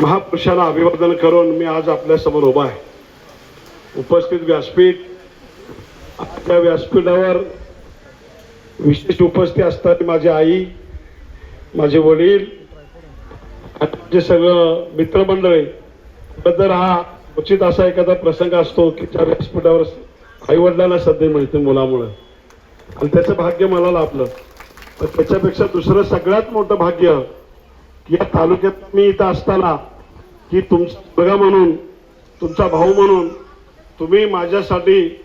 महापुरुषाला अभिवादन करून मी आज आपल्यासमोर उभा आहे. उपस्थित व्यासपीठ आपल्या व्यासपीठावर विशेष उपस्थित असतात माझी आई माझे वडील जे सगळं मित्रमंडळी बद्दल हा उचित असा एखादा प्रसंग असतो की त्या व्यासपीठावर आई वडिलांना सध्या मिळते मुलामुळं. आणि त्याचं भाग्य मला लाभलं तर त्याच्यापेक्षा दुसरं सगळ्यात मोठं भाग्य या तालुक्यात मी इथं असताना की तुमचा बघा म्हणून तुमचा भाऊ म्हणून तुम्ही माझ्यासाठी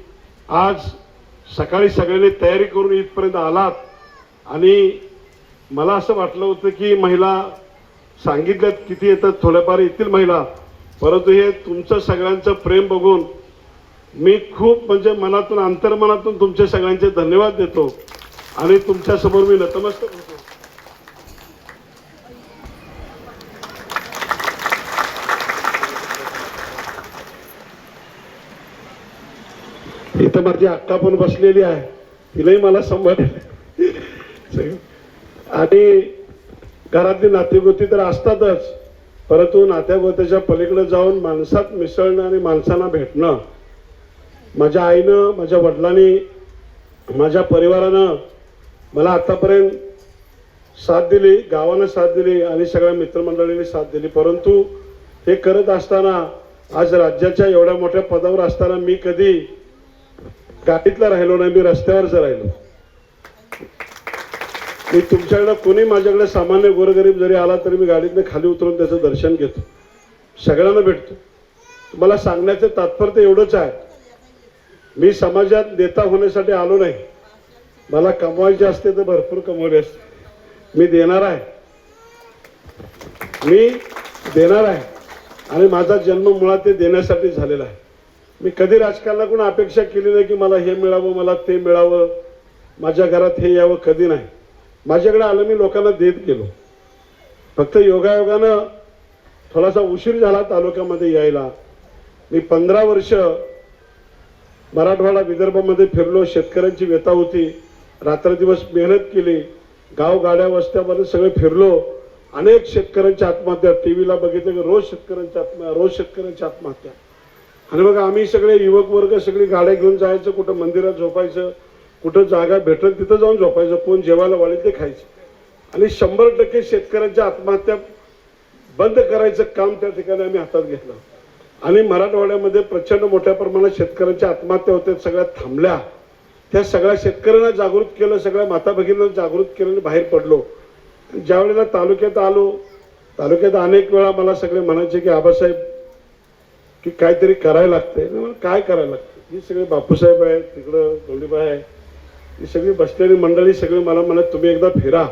आज सकाळी सगळ्यांनी तयारी करून इथपर्यंत आलात. आणि मला असं वाटलं होतं की महिला सांगितल्यात किती येतात थोड्याफार येतील महिला. परंतु हे तुमचं सगळ्यांचं प्रेम बघून मी खूप म्हणजे मनातून अंतर्मनातून तुमच्या सगळ्यांचे धन्यवाद देतो. आणि तुमच्यासमोर मी नतमस्तक होतो. इथं माझी अक्का पण बसलेली आहे. तिलाही मला सांभाळेल आणि घरातली नातेगोती तर असतातच. परंतु नात्यागोत्याच्या पलीकडे जाऊन माणसात मिसळणं आणि माणसांना भेटणं. माझ्या आईनं माझ्या वडिलांनी माझ्या परिवारानं मला आत्तापर्यंत साथ दिली गावानं साथ दिली आणि सगळ्या मित्रमंडळींनी साथ दिली. परंतु हे करत असताना आज राज्याच्या एवढ्या मोठ्या पदावर असताना मी कधी गाडीतला राहिलो नाही मी रस्त्यावरच राहिलो. मी तुमच्याकडे कोणी माझ्याकडे सामान्य गोरगरीब जरी आला तरी मी गाडीतनं खाली उतरून त्याचं दर्शन घेतो. सगळ्यांना भेटतो. तुम्हाला सांगण्याचं तात्पर्य एवढंच आहे. मी समाजात नेता होण्यासाठी आलो नाही. मला कमवायचे असते तर भरपूर कमवले असते. मी देणार आहे. मी देणार आहे. आणि माझा जन्म मुळात ते देण्यासाठी झालेला आहे. मी कधी राजकारणाकडून अपेक्षा केली नाही की मला हे मिळावं मला ते मिळावं. माझ्या घरात हे यावं कधी नाही. माझ्याकडे आलं मी लोकांना देत गेलो. फक्त योगायोगानं थोडासा उशीर झाला तालुक्यामध्ये यायला. मी पंधरा वर्ष मराठवाडा विदर्भामध्ये फिरलो शेतकऱ्यांची व्यथा होती. रात्रदिवस मेहनत केली. गाव गाड्या वस्त्यामध्ये सगळे फिरलो. अनेक शेतकऱ्यांच्या आत्महत्या टी व्हीला बघितलं की रोज शेतकऱ्यांच्या आत्महत्या रोज शेतकऱ्यांच्या आत्महत्या. आणि मग आम्ही सगळे युवक वर्ग सगळी गाड्या घेऊन जायचं कुठं मंदिरात झोपायचं कुठं जागा भेटल तिथं जाऊन झोपायचं कोण जेवायला वाढेल ते खायचं. आणि शंभर टक्के शेतकऱ्यांच्या आत्महत्या बंद करायचं काम त्या ठिकाणी आम्ही हातात घेतलं. आणि मराठवाड्यामध्ये प्रचंड मोठ्या प्रमाणात शेतकऱ्यांच्या आत्महत्या होत्या सगळ्या थांबल्या. त्या सगळ्या शेतकऱ्यांना जागृत केलं सगळ्या माता भगिनींना जागृत केलं आणि बाहेर पडलो. ज्या वेळेला तालुक्यात आलो तालुक्यात अनेक वेळा मला सगळे म्हणायचे की आबासाहेब की काहीतरी करायला लागतंय. मी काय करायला लागतं ही सगळे बापूसाहेब आहेत तिकडं गोंडीबा आहे. ही सगळी बसलेली मंडळी सगळी मला म्हणत तुम्ही एकदा फिरा.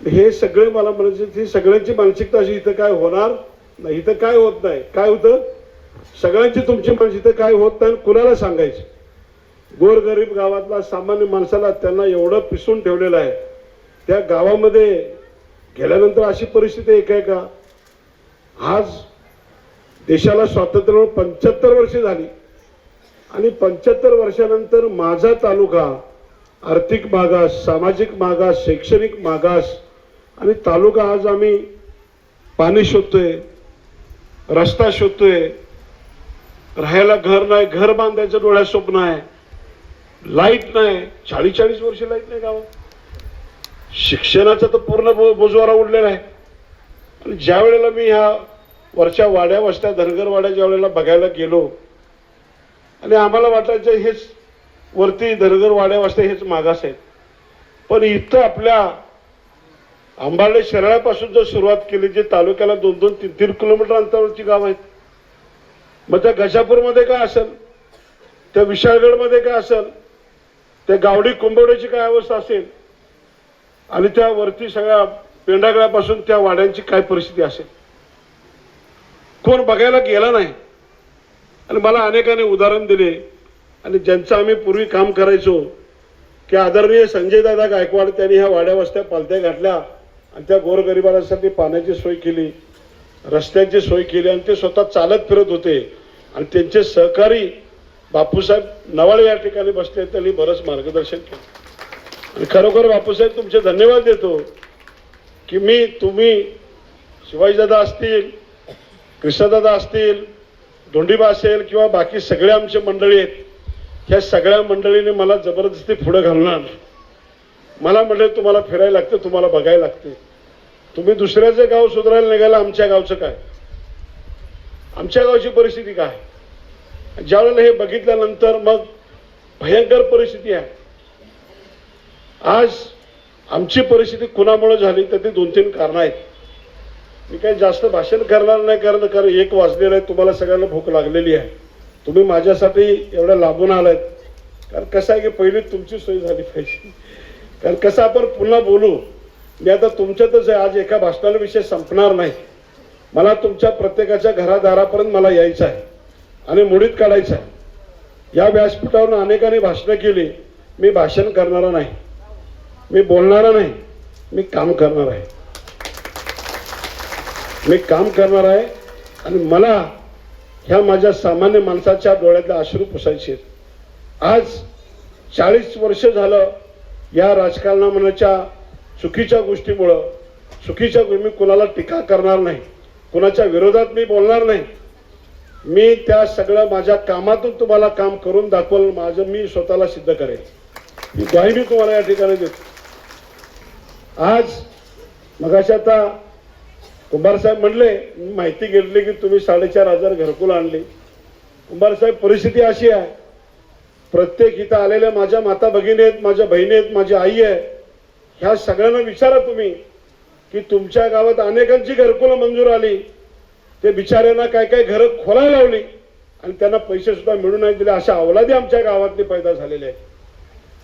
हे सगळे मला म्हणायचे ती सगळ्यांची मानसिकता अशी इथं काय होणार नाही इथं काय होत नाही. काय होतं? सगळ्यांची तुमची मानसिकता काय होत नाही आणि कुणाला सांगायची? गोरगरीब गावातला सामान्य माणसाला त्यांना एवढं पिसून ठेवलेलं आहे. त्या गावामध्ये गेल्यानंतर अशी परिस्थिती एक आहे का? आज देशाला स्वातंत्र्य पंच्याहत्तर वर्ष झाली. आणि पंच्याहत्तर वर्षानंतर माझा तालुका आर्थिक मागास सामाजिक मागास शैक्षणिक मागास आणि तालुका आज आम्ही पाणी शोधतोय रस्ता शोधतोय राहायला घर नाही घर बांधायचं डोळ्यात स्वप्न आहे लाइट नाही चाळीस चाळीस वर्ष लाइट नाही गावात. शिक्षणाचा तर पूर्ण बो बोजवारा उडलेला आहे. आणि ज्या वेळेला मी ह्या वरच्या वाड्या वस्त्या धनगर ज्या वेळेला बघायला गेलो आणि आम्हाला वाटायचं हेच वरती धनगर वाड्या हेच मागास आहेत. पण इथं आपल्या आंबाळे शरळापासून जर सुरुवात केली जे तालुक्याला दोन दोन तीन तीन किलोमीटर अंतरावरची गाव आहेत मग त्या गजापूरमध्ये काय असेल? त्या विशाळगडमध्ये काय असेल? त्या गावडी कुंभवड्याची काय अवस्था असेल? आणि त्या वरती सगळ्या पेंडागळ्यापासून त्या वाड्यांची काय परिस्थिती असेल? कोण बघायला गेला नाही. आणि मला अनेकांनी उदाहरण दिले. आणि ज्यांचं आम्ही पूर्वी काम करायचो की आदरणीय संजय दादा गायकवाड त्यांनी ह्या वाड्या वस्त्या पालत्या घातल्या. आणि त्या गोरगरिबांसाठी पाण्याची सोय केली रस्त्यांची सोय केली आणि ते स्वतः चालत फिरत होते. आणि त्यांचे सहकारी बापूसाहेब नवाळे या ठिकाणी बसले त्यांनी बरंच मार्गदर्शन केलं. आणि खरोखर बापूसाहेब तुमचे धन्यवाद देतो की मी तुम्ही शिवाजीदादा असतील कृष्णदादा असतील धोंडीबा असेल किंवा बाकी सगळे आमचे मंडळी आहेत ह्या सगळ्या मंडळीने मला जबरदस्ती पुढं घालणार मला म्हटलं तुम्हाला फिरायला लागते तुम्हाला बघायला लागते. तुम्ही दुसऱ्याचं गाव सुधारायला निघाला आमच्या गावचं काय? आमच्या गावची परिस्थिती काय? ज्यावेळेला हे बघितल्यानंतर मग भयंकर परिस्थिती आहे. आज आमची परिस्थिती कुणामुळे झाली तर ती दोन तीन कारणं आहेत. मी काही जास्त भाषण करणार नाही कारण कारण एक वाजलेलं आहे तुम्हाला सगळ्यांना भूक लागलेली आहे. तुम्ही माझ्यासाठी एवढ्या लांबून आलात. कारण कसं आहे की पहिली तुमची सोय झाली पाहिजे. कारण कसं आपण पुन्हा बोलू मी आता तुमच्यातच आहे आज एका भाषणाला विषय संपणार नाही. मला तुमच्या प्रत्येकाच्या घरादारापर्यंत मला यायचं आहे आणि मुडीत काढायचं आहे. या व्यासपीठावरून अनेकांनी भाषणं केली मी भाषण करणारा नाही. मी बोलणारा नाही मी काम करणार आहे. मी काम करणार आहे आणि मला ह्या माझ्या सामान्य माणसाच्या डोळ्यातले अश्रू पुसायचे आज चाळीस वर्ष झालं या राजकारणामनाच्या चुकीच्या गोष्टीमुळं चुकीच्या मी कुणाला टीका करणार नाही कुणाच्या विरोधात मी बोलणार नाही. मी त्या सगळं माझ्या कामातून तुम्हाला काम करून दाखवलं माझं मी स्वतःला सिद्ध करेन. ही ग्वाही मी तुम्हाला या ठिकाणी देतो. आज मगाशी आता कुंभारसाहेब म्हणले मी माहिती घेतली की तुम्ही साडेचार हजार घरकुल आणली. कुंभारसाहेब परिस्थिती अशी आहे. प्रत्येक इथं आलेल्या माझ्या माता भगिनी आहेत माझ्या बहिणी आहेत माझी आई आहे. ह्या सगळ्यांना विचारा तुम्ही की तुमच्या गावात अनेकांची घरकुलं मंजूर आली. ते बिचाऱ्यांना काय काय घरं खोलायला लावली आणि त्यांना पैसे सुद्धा मिळू नाही दिले. अशा अवलादी आमच्या गावातले पैदा झालेले आहेत.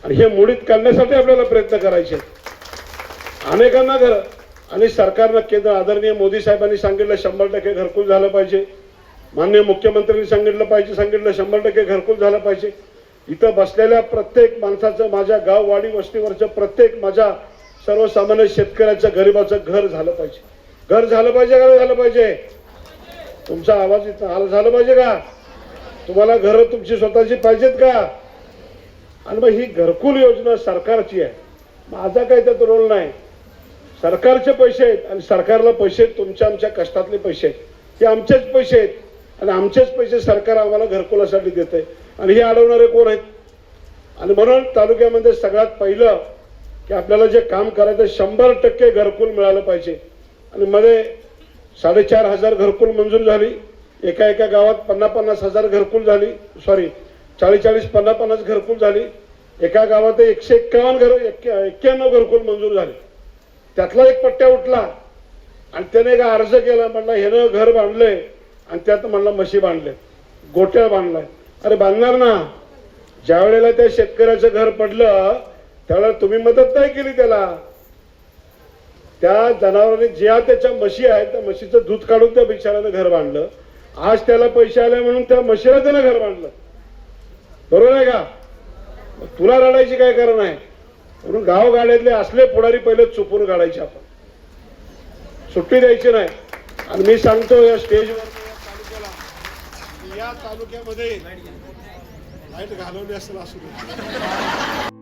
आणि हे मोडीत काढण्यासाठी आपल्याला प्रयत्न करायचे आहेत. अनेकांना घर आणि सरकारनं केंद्र आदरणीय मोदी साहेबांनी सांगितलं शंभर टक्के घरकुल झालं पाहिजे. माननीय मुख्यमंत्र्यांनी सांगितलं पाहिजे सांगितलं शंभर टक्के घरकुल झालं पाहिजे. इथं बसलेल्या प्रत्येक माणसाचं माझ्या गाव वाडी वस्तीवरचं प्रत्येक माझ्या सर्वसामान्य शेतकऱ्याचं गरिबाचं घर झालं पाहिजे. घर झालं पाहिजे का झालं पाहिजे? तुमचा आवाज इथं आला झालं पाहिजे का? तुम्हाला घरं तुमची स्वतःची पाहिजेत का? आणि मग ही घरकुल योजना सरकारची आहे. माझा काही त्यात रोल नाही. सरकारचे पैसे आहेत आणि सरकारला पैसे आहेत तुमच्या आमच्या कष्टातले पैसे आहेत. हे आमचेच पैसे आहेत आणि आमचेच पैसे सरकार आम्हाला घरकुलासाठी देते आणि हे अडवणारे कोण आहेत? आणि म्हणून तालुक्यामध्ये सगळ्यात पहिलं की आपल्याला जे काम करायचं शंभर टक्के घरकुल मिळालं पाहिजे. आणि मध्ये साडेचार हजार घरकुल मंजूर झाली. एका एका गावात पन्नास पन्नास हजार घरकुल झाली. सॉरी चाळीस चाळीस पन्नास पन्नास घरकुल झाली. एका गावात एकशे एक्कावन्न घर एक्क्याण्णव घरकुल मंजूर झाले. त्यातला एक पट्ट्या उठला. आणि त्याने का अर्ज केला म्हणलं ह्यानं घर बांधलंय. आणि त्यात म्हणलं म्हशी बांधले गोट्या बांधलाय. अरे बांधणार ना. ज्या वेळेला त्या शेतकऱ्याचं घर पडलं त्यावेळेला तुम्ही मदत नाही केली त्याला. त्या जनावरांनी ज्या त्याच्या म्हशी आहेत त्या म्हशीचं दूध काढून त्या बिचारानं घर बांधलं. आज त्याला पैसे आले म्हणून त्या म्हशीला त्यानं घर बांधलं. बरोबर आहे का? तुला रडायची काय कारण आहे? म्हणून गावगाड्यातले असले पुढारी पहिले चुपून काढायचे आपण. सुट्टी द्यायची नाही. आणि मी सांगतो या स्टेजवर या तालुक्यामध्ये लाइट घालवली असेल असू